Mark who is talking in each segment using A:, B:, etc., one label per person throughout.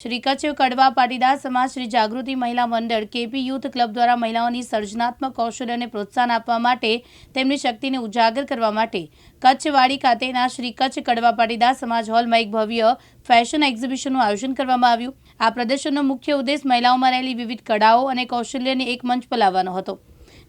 A: શ્રી કચ્છ કડવા પાટીદાર સમાજ શ્રી જાગૃતિ મહિલા મંડળ કેપી યુથ ક્લબ દ્વારા મહિલાઓની સર્જનાત્મક કૌશલ્યને પ્રોત્સાહન આપવા માટે તેમની શક્તિને ઉજાગર કરવા માટે કચ્છવાડી ખાતેના શ્રી કચ્છ કડવા પાટીદાર સમાજ હોલમાં એક ભવ્ય ફેશન એક્ઝિબિશનનું આયોજન કરવામાં આવ્યું. આ પ્રદર્શનનો મુખ્ય ઉદ્દેશ મહિલાઓમાં રહેલી વિવિધ કળાઓ અને કૌશલ્યને એક મંચ પર લાવવાનો હતો,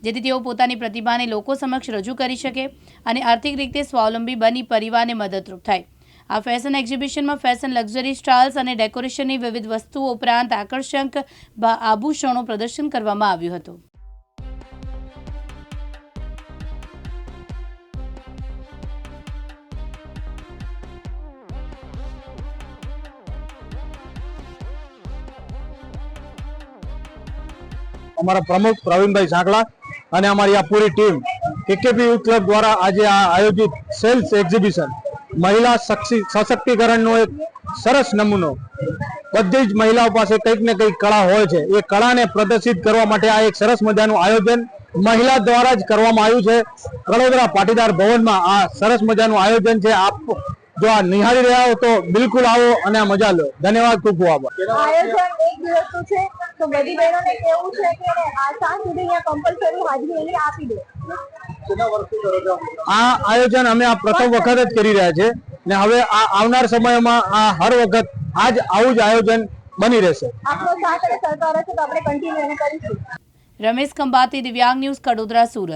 A: જેથી તેઓ પોતાની પ્રતિભાને લોકો સમક્ષ રજૂ કરી શકે અને આર્થિક રીતે સ્વાવલંબી બની પરિવારને મદદરૂપ થાય. આ ફેશન એક્ઝિબિશનમાં ફેશન લક્ઝરી સ્ટાઇલ્સ અને ડેકોરેશનની વિવિધ વસ્તુઓ ઉપરાંત આકર્ષક આભૂષણો પ્રદર્શન કરવામાં આવ્યું હતું.
B: અમારા પ્રમુખ પ્રવીણભાઈ સાંકળા અને અમારી આ પૂરી ટીમ કેકેપી યુથ ક્લબ દ્વારા આજે આ આયોજિત સેલ્સ એક્ઝિબિશન મહિલા સશક્તિકરણનો એક સરસ નમૂનો. બધી જ મહિલાઓ પાસે કંઈક ને કંઈક કળા હોય છે. એ કળાને પ્રદર્શિત કરવા માટે આ એક સરસ મજાનું આયોજન મહિલા દ્વારા જ કરવામાં આવ્યું છે. કડોદરા પાટીદાર ભવનમાં આ સરસ મજાનું આયોજન છે. આપ જો આ નિહાળી રહ્યા હો તો બિલકુલ આવો અને આ મજા લો. ધન્યવાદ, ખૂબ ખૂબ આભાર.
C: તો બધી બહેનોને કેવું છે કે આ સાંજ સુધી અહીંયા કમ્પલસરી હાજરી આપી દે.
B: આ આયોજન અમે આ પ્રથમ વખત જ કરી રહ્યા છે ને હવે આ આવનાર સમયમાં આ હર વખત આજ આવું જ આયોજન બની રહેશે.
C: આપણો સાથ અને સહકાર હશે તો આપણે કન્ટિન્યુ એને કરીશું.
A: રમેશ ખંભાતી દિવ્યાંગ ન્યૂઝ કડોદરા સુરત.